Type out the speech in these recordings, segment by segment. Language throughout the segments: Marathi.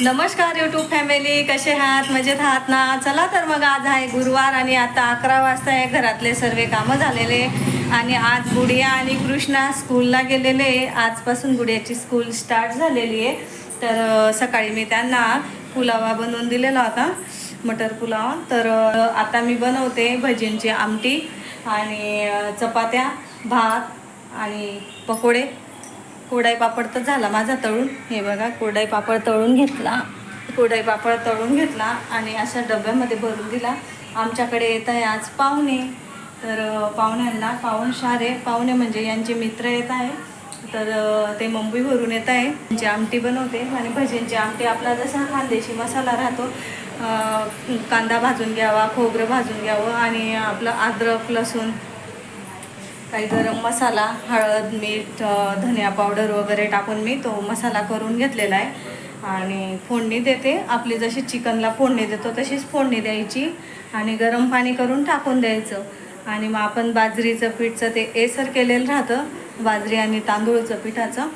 नमस्कार यूट्यूब फॅमिली कसे आहात? मजेत आहात ना? चला तर मग आज आहे गुरुवार आणि आता अकरा वाजता आहे घरातले सर्व कामं झालेले. आणि आज गुडिया आणि कृष्णा स्कूलला गेलेले. आजपासून गुडियाची स्कूल स्टार्ट झालेली आहे. तर सकाळी मी त्यांना पुलावा बनवून दिलेला होता मटर पुलाव. तर आता मी बनवते भजींची आमटी आणि चपात्या भात आणि पकोडे. कोडाई पापड तर झाला माझा तळून. हे बघा कोडाई पापड तळून घेतला. कोडाई पापड तळून घेतला आणि अशा डब्यामध्ये भरून दिला. आमच्याकडे येत आहे आज पाहुणे. तर पाहुण्यांना पाहुणशार आहे. पाहुणे म्हणजे यांचे मित्र येत आहे. तर ते मुंबईवरून येत आहे. त्यांची आमटी बनवते आणि भजींची आमटी. आपला जसा खानदेशी मसाला राहतो कांदा भाजून घ्यावा खोबरं भाजून घ्यावं आणि आपलं अद्रक लसूण काही गरम मसाला हळद मीठ धनिया पावडर वगैरे टाकून मी तो मसाला करून घेतलेला आहे. आणि फोडणी देते. आपली जशी चिकनला फोडणी देतो तशीच फोडणी द्यायची आणि गरम पाणी करून टाकून द्यायचं. आणि मग आपण बाजरीचं पीठचं ते एसर केलेलं राहतं बाजरी आणि तांदूळचं पिठाचं.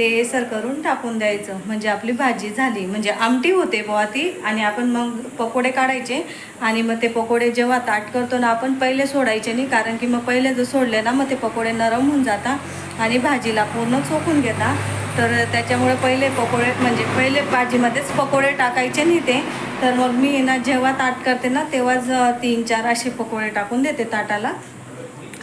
ते सर करून टाकून द्यायचं. म्हणजे आपली भाजी झाली. म्हणजे आमटी होते बुवा ती आणि आपण मग पकोडे काढायचे आणि मग ते पकोडे जेव्हा ताट करतो ना आपण पहिले सोडायचे नाही. कारण की मग पहिले जर सोडले ना मग ते पकोडे नरम होऊन जातात आणि भाजीला पूर्ण चोखून घेता. तर त्याच्यामुळे पहिले पकोडे म्हणजे पहिले भाजीमध्येच पकोडे टाकायचे नाही ते. तर मग मी ना जेव्हा ताट करते ना तेव्हाच तीन चार असे पकोडे टाकून देते ताटाला.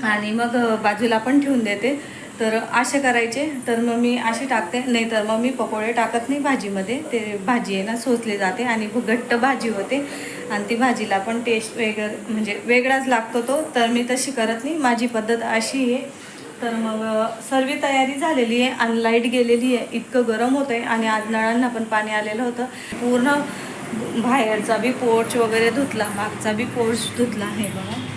आणि मग बाजूला पण ठेवून देते. तर असे करायचे तर मग मी असे टाकते. नाही तर मग मी पकोडे टाकत नाही भाजीमध्ये. ते भाजी आहे ना सोचले जाते आणि घट्ट भाजी होते. आणि ती भाजीला पण टेस्ट वेगळं म्हणजे वेगळाच लागतो तो. तर मी तशी करत नाही. माझी पद्धत अशी आहे. तर मग सर्व तयारी झालेली आहे आणि लाइट गेलेली आहे. इतकं गरम होतं आहे आणि आज नळांना पण पाणी आलेलं होतं. पूर्ण बाहेरचा बी पोर्च वगैरे धुतला मागचा बी पोर्च धुतला. आहे बघा.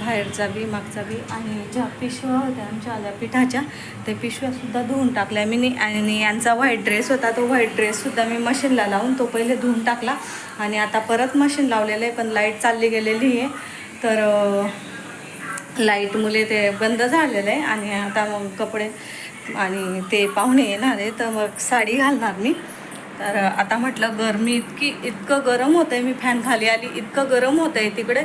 बाहेरचा बी मागचा बी आणि ज्या पिशव्या होत्या आमच्या आल्या पिठाच्या त्या पिशव्यासुद्धा धुवून टाकल्या. मी नी- आणि यांचा व्हाईट ड्रेस होता तो व्हाईट ड्रेससुद्धा मी मशीनला लावून तो पहिले धुवून टाकला. आणि आता परत मशीन लावलेलं आहे पण लाइट चालली गेलेली आहे. तर लाइट मुले ते बंद झालेलं आहे आणि आता मग कपडे आणि ते पाहुणे येणार आहे तर मग साडी घालणार मी. तर आता म्हटलं गरमी इतकी इतकं गरम होतं आहे मी फॅन खाली आली इतकं गरम होतं आहे तिकडे.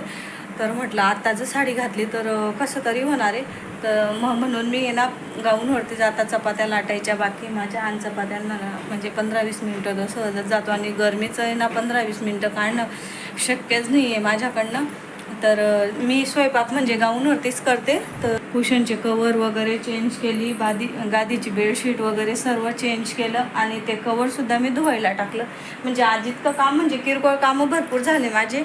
तर म्हटलं आत्ता जर साडी घातली तर कसं तरी होणार आहे. तर मग म्हणून मी आहे ना गाऊनवरती जाता चपात्या लाटायच्या बाकी माझ्या आण चपात्यांना म्हणजे पंधरा वीस मिनटं तर सहजच जातो आणि गरमीचं आहे ना पंधरा वीस मिनटं काढणं शक्यच नाही आहे माझ्याकडनं. तर मी स्वयंपाक म्हणजे गाऊनवरतीच करते. तर कुशनचे कवर वगैरे चेंज केली बादी गादीची बेडशीट वगैरे सर्व चेंज केलं आणि ते कवरसुद्धा मी धुवायला टाकलं. म्हणजे आज इतकं काम म्हणजे किरकोळ कामं भरपूर झाले माझे.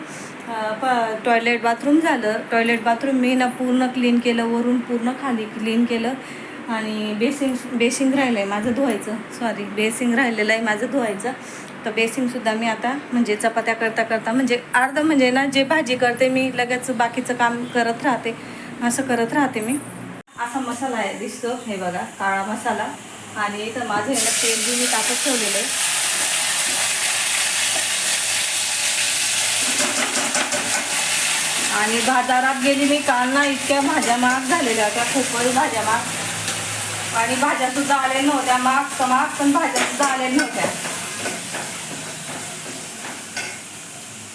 प टॉयलेट बाथरूम झालं. टॉयलेट बाथरूम मी ना पूर्ण क्लीन केलं वरून पूर्ण खाली क्लीन केलं. आणि बेसिंग बेसिंग राहिलं आहे माझं धुवायचं. सॉरी बेसिंग राहिलेलं आहे माझं धुवायचं. तर बेसिंगसुद्धा मी आता म्हणजे चपात्या करता करता म्हणजे अर्धं म्हणजे ना जे भाजी करते मी लगेच बाकीचं काम करत राहते. असं करत राहते मी. असा मसाला आहे दिसतो हे बघा काळा मसाला. आणि इथं माझं आहे ना तेल बी मी टाकत ठेवलेलं आहे. आणि बाजारात गेली मी काल ना इतक्या भाज्या महाग झालेल्या होत्या खूपच भाज्या महाग. आणि भाज्या सुद्धा आलेल्या नव्हत्या महाग तर महाग पण भाज्या सुद्धा आलेल्या नव्हत्या.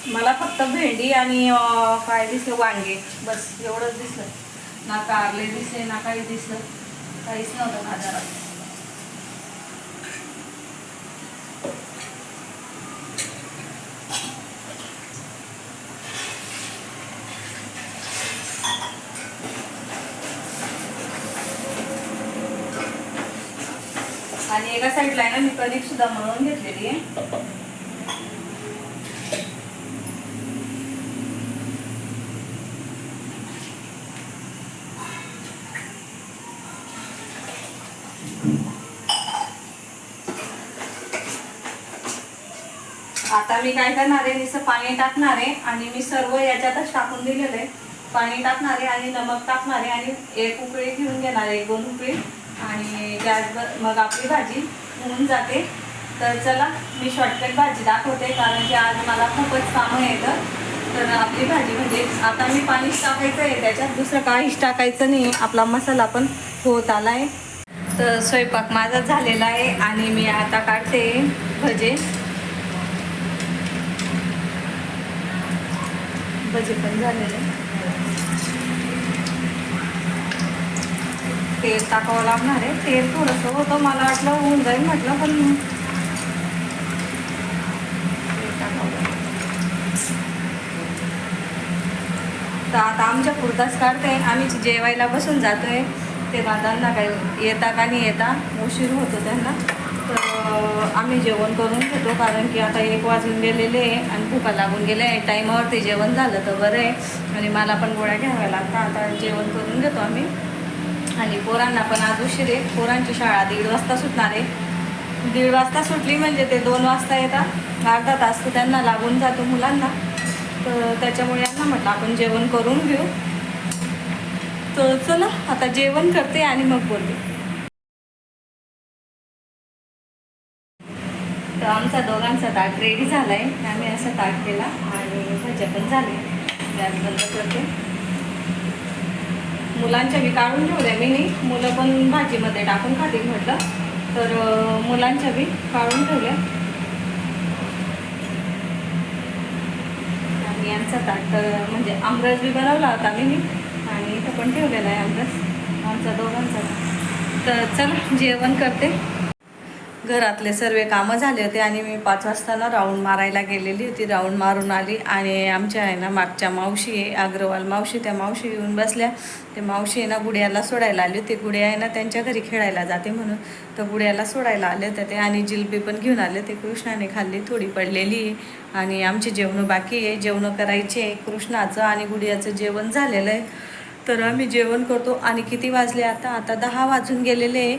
मला फक्त भेंडी आणि काय दिसलं वांगे बस एवढंच दिसलं. ना कारले दिसले ना काही दिसलं. काहीच नव्हतं बाजारात. एका साईडला आहे ना मी कणिक सुद्धा मळून घेतलेली आहे. आता मी काय करणार आहे नुसतं पाणी टाकणार आहे आणि मी सर्व याच्यातच टाकून दिलेलं आहे. पाणी टाकणार आहे आणि नमक टाकणार आहे आणि एक उकळी घेऊन घेणार आहे एक दोन उकळी. आणि गॅसवर मग आपली भाजी होऊन जाते. तर चला मी शॉर्टकट भाजी दाखवते कारण की आज मला खूपच कामं येतं तर आपली भाजी म्हणजे आता मी पाणीच टाकायचं आहे त्याच्यात दुसरं काहीच टाकायचं नाही. आपला मसाला पण होत आला आहे तर स्वयंपाक माझा झालेला आहे आणि मी आता काढते भजे. भजे पण झालेले. तेल टाकावं लागणार आहे. तेल थोडंसं होतं मला वाटलं होऊन जाईल म्हटलं पण टाकावं तर आता आमच्या पुरताच काढते. आम्ही जेवायला बसून जातो आहे ते दादांना काही येता का नाही येता उशीर होतो त्यांना. तर आम्ही जेवण करून घेतो कारण की आता एक वाजून गेलेले आहे आणि भुका लागून गेले आहे टाईमावरती जेवण झालं तर बरं आहे. आणि मला पण गोळ्या घ्याव्या लागतात. आता जेवण करून घेतो आम्ही. आणि पोरांना पण आज उशीर आहे. पोरांची शाळा दीड वाजता सुटणार आहे. दीड वाजता सुटली म्हणजे ते दोन वाजता येतात. अर्धा तास तर त्यांना लागून जातो मुलांना. तर त्याच्यामुळे यांना म्हटलं आपण जेवण करून घेऊ. तर चला आता जेवण करते आणि मग बोलते तर आमचा दोघांचा ताट रेडी झाला आहे आम्ही असा ताट केला आणि भज्या पण झाले. गॅस बंद करते. मुलांच्या बी काढून ठेवल्या मी नाही. मुलं पण भाजीमध्ये टाकून खातील म्हटलं. तर मुलांच्या बी काढून ठेवल्या आणि यांचा ताट म्हणजे आमरस बी बनवला होता मी नी. आणि इथं पण ठेवलेला आहे आमरस. आमचा दोघांचा. तर चला जेवण करते. घरातले सर्व कामं झाले होते आणि मी पाच वाजता ना राऊंड मारायला गेलेली होती. राऊंड मारून आली आणि आमच्या आहे ना मागच्या मावशी आहे अग्रवाल मावशी त्या मावशी येऊन बसल्या. ते मावशी आहे ना गुड्याला सोडायला आली होती. गुड्या आहे ना त्यांच्या घरी खेळायला जाते म्हणून. तर गुड्याला सोडायला आले होते ते आणि जिलबी पण घेऊन आले ते कृष्णाने खाल्ली थोडी पडलेली आहे आणि आमची जेवणं बाकी आहे. जेवणं करायची आहे कृष्णाचं आणि गुडियाचं जेवण झालेलं आहे. तर आम्ही जेवण करतो. आणि किती वाजले आता? आता दहा वाजून गेलेले आहे.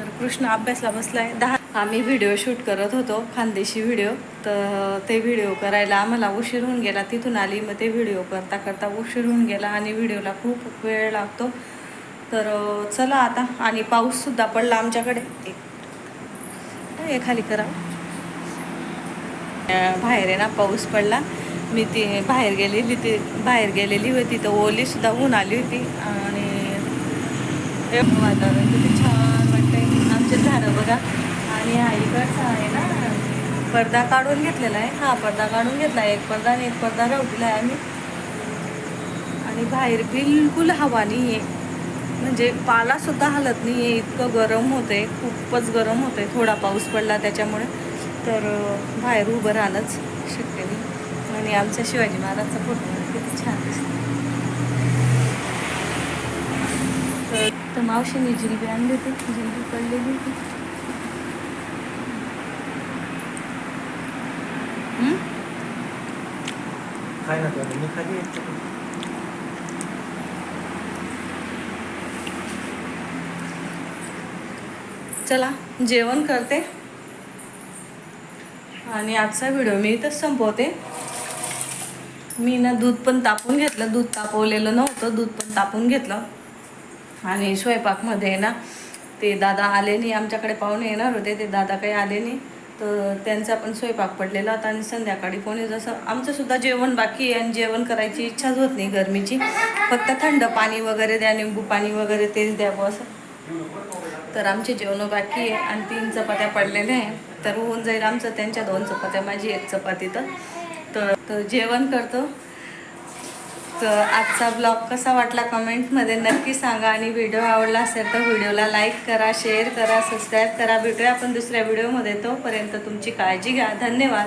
तर कृष्ण अभ्यासला बसला आहे दहा आम्ही व्हिडिओ शूट करत होतो खानदेशी व्हिडिओ तर ते व्हिडिओ करायला आम्हाला उशीर होऊन गेला. तिथून आली मग ते व्हिडिओ करता करता उशीर होऊन गेला आणि व्हिडिओला खूप वेळ लागतो. तर चला आता. आणि पाऊससुद्धा पडला आमच्याकडे. हे खाली करा. बाहेर आहे ना पाऊस पडला. मी ती बाहेर गेलेली ती बाहेर गेलेली होती तर ओलीसुद्धा ऊन आली होती. आणि हे वातावरण किती छान वाटतंय आमचे बघा. आणि हा इकडचा आहे ना पडदा काढून घेतलेला आहे. हा पडदा काढून घेतला आहे. एक पडदा आणि एक पडदा रवलेला आहे आम्ही. आणि बाहेर बिलकुल हवा नाही आहे म्हणजे पालासुद्धा हलत नाही आहे इतकं गरम होतं आहे खूपच गरम होतं आहे थोडा पाऊस पडला त्याच्यामुळे. तर बाहेर उभं राहणंच शक्य नाही. आणि आमचा शिवाजी महाराजचा फोटो किती छान दिसतो तर- तर मावशीने जिलबी आणली होती. जिलबी पडलेली होती. काय ना मी खाली चला जेवण करते. आणि आजचा व्हिडिओ मी इथंच संपवते. मी ना दूध पण तापून घेतलं. दूध तापवलेलं नव्हतं दूध पण तापून घेतलं. आणि स्वयंपाकमध्ये ना ते दादा आले नाही. आमच्याकडे पाहुणे येणार होते ते दादा काही आले नाही. तर त्यांचा पण स्वयंपाक पडलेला होता आणि संध्याकाळी कोणी जसं आमचंसुद्धा जेवण बाकी आहे आणि जेवण करायची इच्छाच होत नाही गरमीची. फक्त थंड पाणी वगैरे द्या निंबू पाणी वगैरे तेच द्यावं असं. तर आमचे जेवण बाकी आहे आणि तीन चपात्या पडलेल्या आहे. तर होऊन जाईल आमचं. त्यांच्या दोन चपात्या माझी एक चपाती तर तर जेवण करतो. तर आजचा ब्लॉग कसा वाटला कमेंटमध्ये नक्की सांगा आणि व्हिडिओ आवडला असेल तर व्हिडिओला लाईक करा शेअर करा सबस्क्राईब करा. भेटूया आपण दुसऱ्या व्हिडिओमध्ये तोपर्यंत तुमची काळजी घ्या. धन्यवाद.